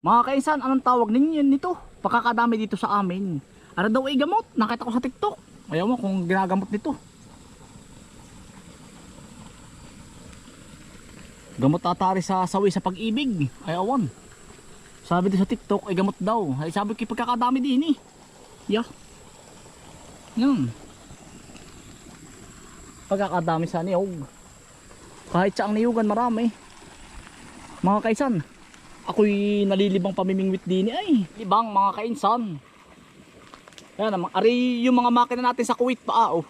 Mga kainsan, anong tawag ninyo nito? Pakakadami dito sa amin. Ano daw ay gamot? Nakita ko sa TikTok. Ayaw mo kung ginagamot nito. Gamot atari sa sawi sa pag-ibig. Ayawan. Sabi din sa TikTok ay gamot daw. Ay sabi ko pagkakadami din eh. Yeah. Yan. Pagkakadami sa niyog. Kahit sa ang niyugan marami. Mga kaisan, ako'y nalilibang pamimingwit din ay. Libang mga kainsan. Yan, ang- ari yung mga makina natin sa Kuwait pa oh.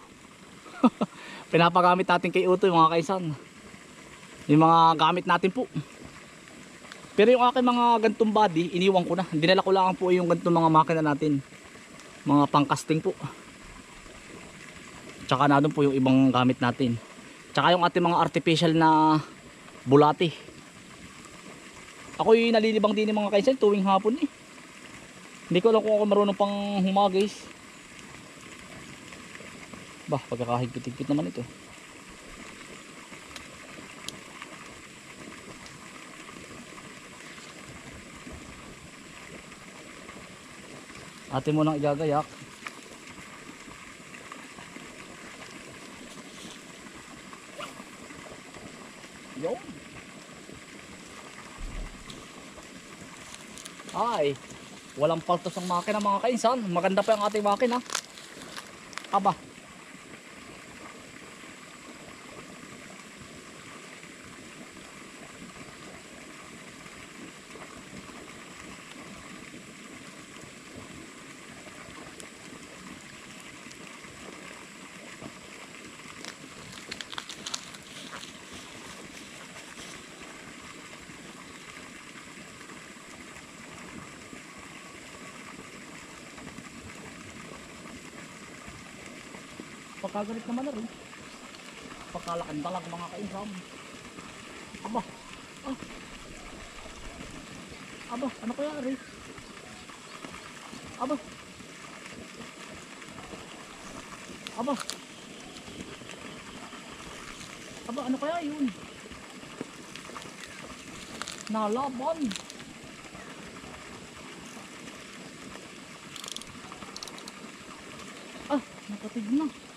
Pinapagamit natin kay Utoy mga kaisan. Yung mga gamit natin po. Pero yung aking mga gantong body, iniwan ko na. Dinala ko lang po yung gantong mga makina natin. Mga pangkasting po. Tsaka na doon po yung ibang gamit natin. Tsaka yung ating mga artificial na bulati. Ako'y nalilibang din ng mga kaisan tuwing hapon eh. Hindi ko alam kung ako marunong pang humagis. Bah, pagkakahigpit-higpit naman ito. Ate mo nang igagayak. Yun. Ay, walang paltos ang makina mga kainsan. Maganda pa yung ating makina. Aba. Pagkagalit naman na rin. Pagkalakan dalag mga kainsan. Aba. Ah. Aba, ano kaya rin? Aba. Aba. Aba, ano kaya yun? Nalaban. Ah, nakatig na.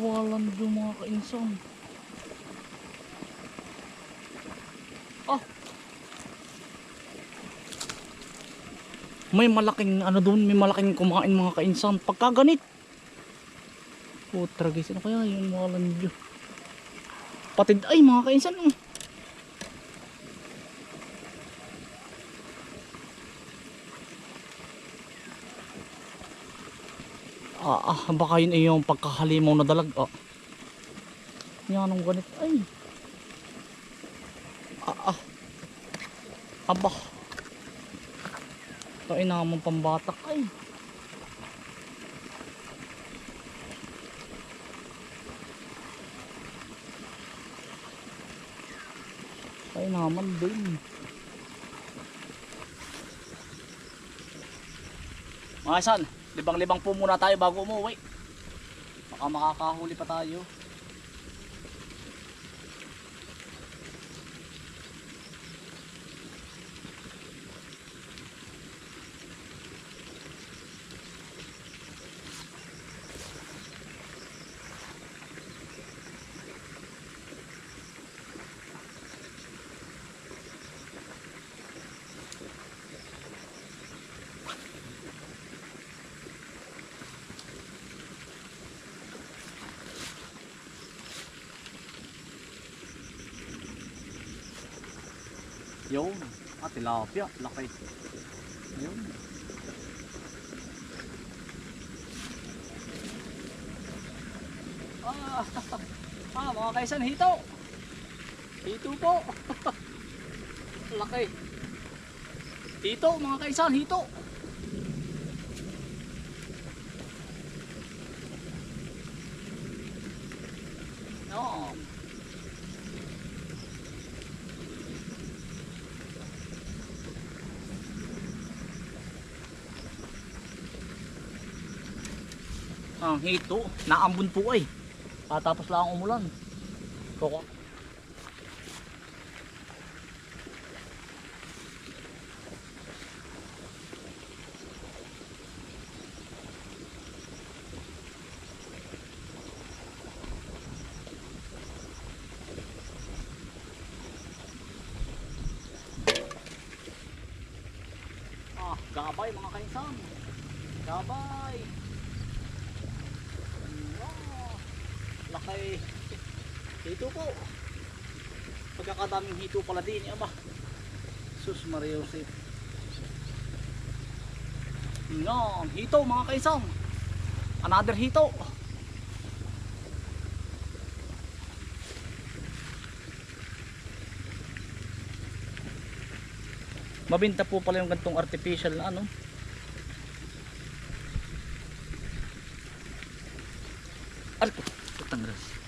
Walang doon mga kainsan. Ah. May malaking ano doon, may malaking kumain mga kainsan. Pagkaganit. Putra guys, ano kaya yun walang doon. Patid ay mga kainsan. oh. Ah, ah, baka yun ay yung pagkahalimaw na dalag. Ah. Yan ang ganit. Ay. Ah, ah. Aba. Ito ay naman pambatak. Ay. Ay naman din. Mga san, libang-libang po muna tayo bago umuwi. Baka makakahuli pa tayo. Yun. Ah, tilapia. Laki. Yun. Ah, ah, mga kaisan, hito. Hito po. Laki. Hito, mga kaisan, hito. No. Ang hito, oh. naambun po ay. Ah, Patapos lang ang umulan. Koko. Ah, gabay mga kainsan. Gabay. Pagkakadaming hito pala din. Aba. Sus Maria Josep. Yan. Hito mga kainsan. Another hito. Mabinta po pala yung gantong artificial na ano. Arko, putang gras.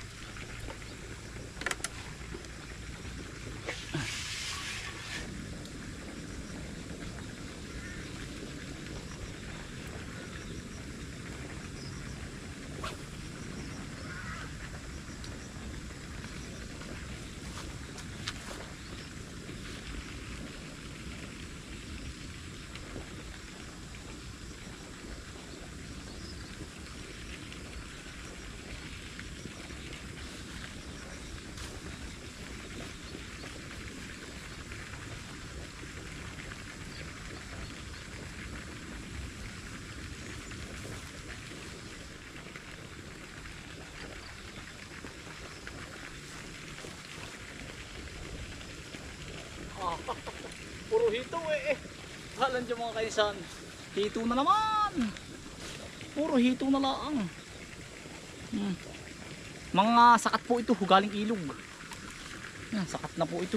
Puro hito eh. Halan dyan mga kaisan. Hito na naman. Puro hito na lang. Hmm. Mga sakat po ito, galing ilog. Yan, sakat na po ito.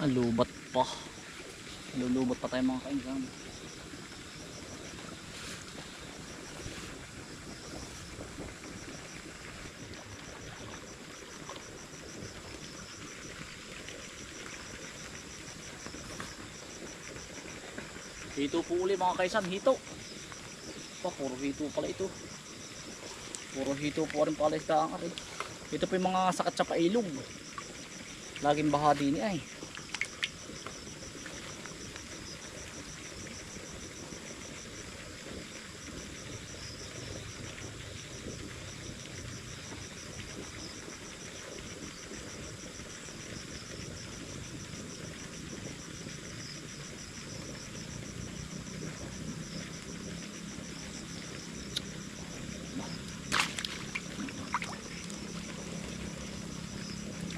Alubat pa. Lulubat pa tayo mga kainsan. Hito po uli mga kaisan, hito. Pa, puro hito pala ito. Puro hito po rin pala isda ang. Ito po yung mga sakat sa pailog. Laging baha din eh,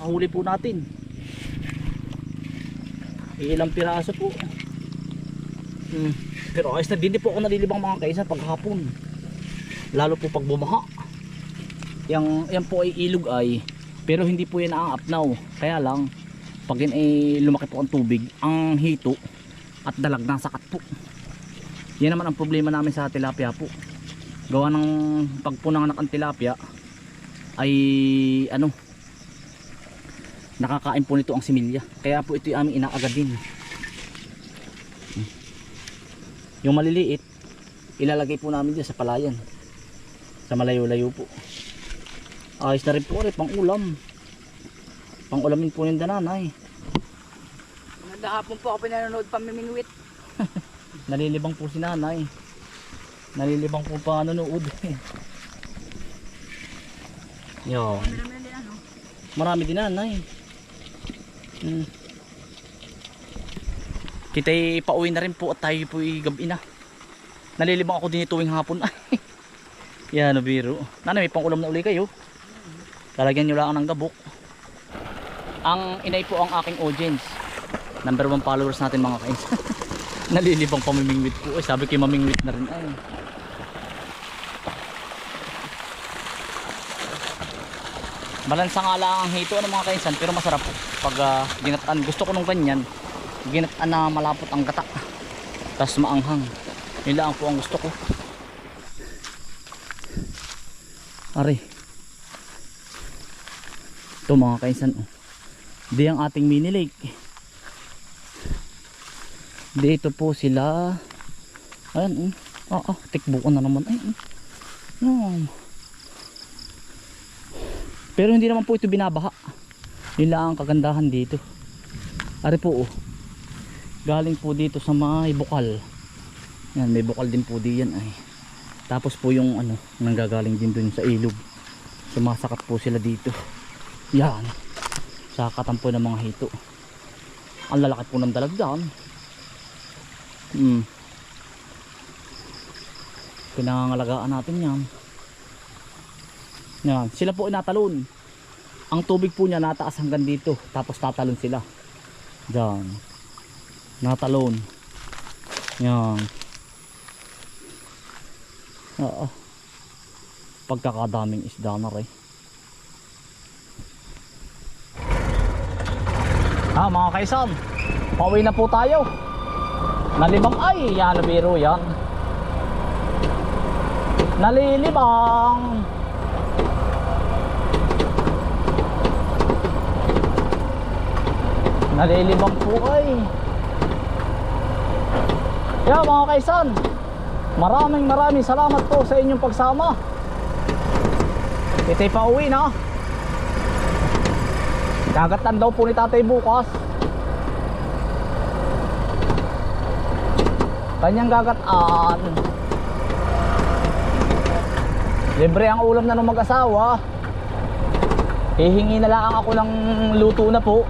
ay. Nahuli po natin. Ilang piraso po. Hmm. Pero ayos na din po ako nalilibang mga kaisan paghapon. Lalo po pag bumaha. Yang, yan po ay ilog ay pero hindi po yan ang apnaw. Kaya lang pag yan ay lumaki po ang tubig, ang hito at dalag ng sakat po. Yan naman ang problema namin sa tilapia po. gawa ng pagpunang ng tilapia ay ano nakakain po nito ang similya. Kaya po ito yung aming inaagad din yung maliliit ilalagay po namin dyan sa palayan. Sa malayo-layo po. Ayos na rin po rin pang ulam pang ulamin po yung dananay Nagahapon po ako pinanonood pamimingwit. nalilibang po si nanay. Nalilibang po pa nanonood. Yun. Marami din ano. marami din nanay hmm. kita'y pauwi na rin po at tayo po gabi na. Nalilibang ako din tuwing hapon. Yan biro? Nanay may pang ulam na uli kayo. Lalagyan nyo lang ng gabok. Ang inay po ang aking audience. Number one followers natin mga kains nalilibang pamimingwit po. Eh, sabi ko mamingwit na rin. Ay Balansa nga lang ang hito ano mga kainsan pero masarap pag ah, ginataan. Gusto ko nung ganyan ginataan na malapot ang gata tapos maanghang. Lang po ang gusto ko. Ari. Ito mga kainsan oh. Di ang ating mini lake. Dito po sila. Ayan oh. Ah, ah, tikbukan na naman. Ay, oh. Pero hindi naman po ito binabaha. Yun lang ang kagandahan dito. Ari po oh. Galing po dito sa may bukal. Yan, may bukal din po diyan ay. Tapos po yung ano, nanggagaling din dun sa ilog. Sumasakat po sila dito. Yan. Sa katampo ng mga hito. Ang lalaki po ng dalagdan. Hmm. Pinangangalagaan natin yan. Yan, sila po ay natalon. Ang tubig po niya nataas hanggang dito, tapos tatalon sila. Diyan. Natalon. Yan. Oo. Pagkakadaming isda na rin. Ah, mga kaisan. Pauwi na po tayo. Nalibang ay, yan biro yan. Nalilibang. Nalilibang po ay. Kaya mga kaisan, maraming maraming salamat po sa inyong pagsama. Ito'y pauwi na. Kagatan daw po ni tatay bukas. Kanyang gagataan. Libre ang ulam na ng mag-asawa. Hihingi na lang ako ng luto na po.